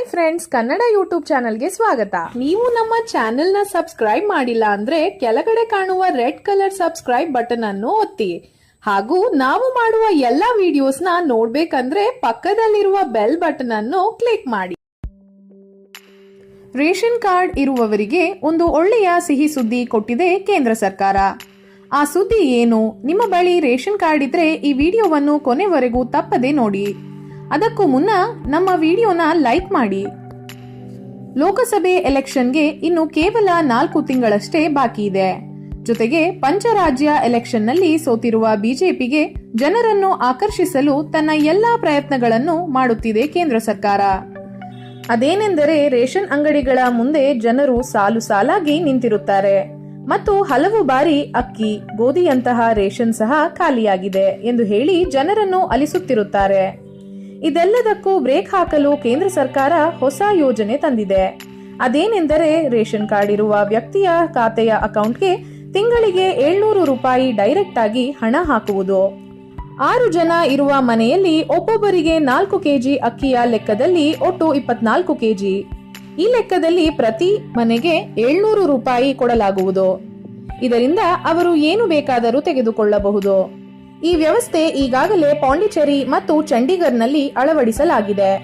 Hi friends Kannada YouTube ಚಾನಲ್ಗೆ ಸ್ವಾಗತ. ನೀವು ನಮ್ಮ ಚಾನೆಲ್ನ ಸಬ್ಸ್ಕ್ರೈಬ್ ಮಾಡಿಲ್ಲ ಅಂದ್ರೆ ಕೆಳಗಡೆ ಕಾಣುವ ರೆಡ್ ಕಲರ್ ಸಬ್ಸ್ಕ್ರೈಬ್ ಬಟನ್ ಅನ್ನು ಒತ್ತಿ. ಹಾಗೂ ನಾವು ಮಾಡುವ ಎಲ್ಲಾ ವಿಡಿಯೋಸ್ನ ನೋಡ್ಬೇಕಂದ್ರೆ ಪಕ್ಕದಲ್ಲಿರುವ ಬೆಲ್ ಬಟನ್ ಅನ್ನು ಕ್ಲಿಕ್ ಮಾಡಿ. ರೇಷನ್ ಕಾರ್ಡ್ ಇರುವವರಿಗೆ ಒಂದು ಒಳ್ಳೆಯ ಸಿಹಿ ಸುದ್ದಿ ಕೊಟ್ಟಿದೆ ಕೇಂದ್ರ ಸರ್ಕಾರ. ಆ ಸುದ್ದಿ ಏನು? ನಿಮ್ಮ ಬಳಿ ರೇಷನ್ ಕಾರ್ಡ್ ಇದ್ರೆ ಈ ವಿಡಿಯೋವನ್ನು ಕೊನೆವರೆಗೂ ತಪ್ಪದೆ ನೋಡಿ. ಅದಕ್ಕೂ ಮುನ್ನ ನಮ್ಮ ವಿಡಿಯೋನ ಲೈಕ್ ಮಾಡಿ. ಲೋಕಸಭೆ ಎಲೆಕ್ಷನ್ಗೆ ಇನ್ನು ಕೇವಲ ನಾಲ್ಕು ತಿಂಗಳಷ್ಟೇ ಬಾಕಿ ಇದೆ. ಜೊತೆಗೆ ಪಂಚರಾಜ್ಯ ಎಲೆಕ್ಷನ್ನಲ್ಲಿ ಸೋತಿರುವ ಬಿಜೆಪಿಗೆ ಜನರನ್ನು ಆಕರ್ಷಿಸಲು ತನ್ನ ಎಲ್ಲಾ ಪ್ರಯತ್ನಗಳನ್ನು ಮಾಡುತ್ತಿದೆ ಕೇಂದ್ರ ಸರ್ಕಾರ. ಅದೇನೆಂದರೆ ರೇಷನ್ ಅಂಗಡಿಗಳ ಮುಂದೆ ಜನರು ಸಾಲು ಸಾಲಾಗಿ ನಿಂತಿರುತ್ತಾರೆ. ಮತ್ತು ಹಲವು ಬಾರಿ ಅಕ್ಕಿ, ಗೋಧಿಯಂತಹ ರೇಷನ್ ಸಹ ಖಾಲಿಯಾಗಿದೆ ಎಂದು ಹೇಳಿ ಜನರನ್ನು ಅಲಿಸುತ್ತಿರುತ್ತಾರೆ. ಇದೆಲ್ಲದಕ್ಕೂ ಬ್ರೇಕ್ ಹಾಕಲು ಕೇಂದ್ರ ಸರ್ಕಾರ ಹೊಸ ಯೋಜನೆ ತಂದಿದೆ. ಅದೇನೆಂದರೆ ರೇಷನ್ ಕಾರ್ಡ್ ಇರುವ ವ್ಯಕ್ತಿಯ ಖಾತೆಯ ಅಕೌಂಟ್ಗೆ ತಿಂಗಳಿಗೆ ಏಳ್ನೂರು ರೂಪಾಯಿ ಡೈರೆಕ್ಟ್ ಆಗಿ ಹಣ ಹಾಕುವುದು. ಆರು ಜನ ಇರುವ ಮನೆಯಲ್ಲಿ ಒಬ್ಬೊಬ್ಬರಿಗೆ ನಾಲ್ಕು ಕೆಜಿ ಅಕ್ಕಿಯ ಲೆಕ್ಕದಲ್ಲಿ ಒಟ್ಟು ಇಪ್ಪತ್ನಾಲ್ಕು ಕೆಜಿ. ಈ ಲೆಕ್ಕದಲ್ಲಿ ಪ್ರತಿ ಮನೆಗೆ ಏಳ್ನೂರು ರೂಪಾಯಿ ಕೊಡಲಾಗುವುದು. ಇದರಿಂದ ಅವರು ಏನು ಬೇಕಾದರೂ ತೆಗೆದುಕೊಳ್ಳಬಹುದು. ಈ ವ್ಯವಸ್ಥೆ ಈಗಾಗಲೇ ಪಾಂಡಿಚೇರಿ ಮತ್ತು ಚಂಡೀಗರ್ನಲ್ಲಿ ಅಳವಡಿಸಲಾಗಿದೆ.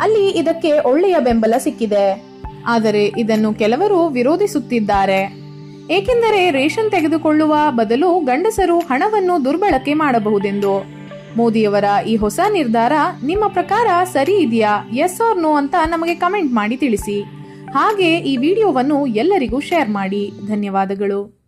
ಅಲ್ಲಿ ಇದಕ್ಕೆ ಒಳ್ಳೆಯ ಬೆಂಬಲ ಸಿಕ್ಕಿದೆ. ಆದರೆ ಇದನ್ನು ಕೆಲವರು ವಿರೋಧಿಸುತ್ತಿದ್ದಾರೆ. ಏಕೆಂದರೆ ರೇಷನ್ ತೆಗೆದುಕೊಳ್ಳುವ ಬದಲು ಗಂಡಸರು ಹಣವನ್ನು ದುರ್ಬಳಕೆ ಮಾಡಬಹುದೆಂದು. ಮೋದಿಯವರ ಈ ಹೊಸ ನಿರ್ಧಾರ ನಿಮ್ಮ ಪ್ರಕಾರ ಸರಿ ಇದೆಯಾ? ಎಸ್ ಆರ್ ನೋ ಅಂತ ನಮಗೆ ಕಮೆಂಟ್ ಮಾಡಿ ತಿಳಿಸಿ. ಹಾಗೆ ಈ ವಿಡಿಯೋವನ್ನು ಎಲ್ಲರಿಗೂ ಶೇರ್ ಮಾಡಿ. ಧನ್ಯವಾದಗಳು.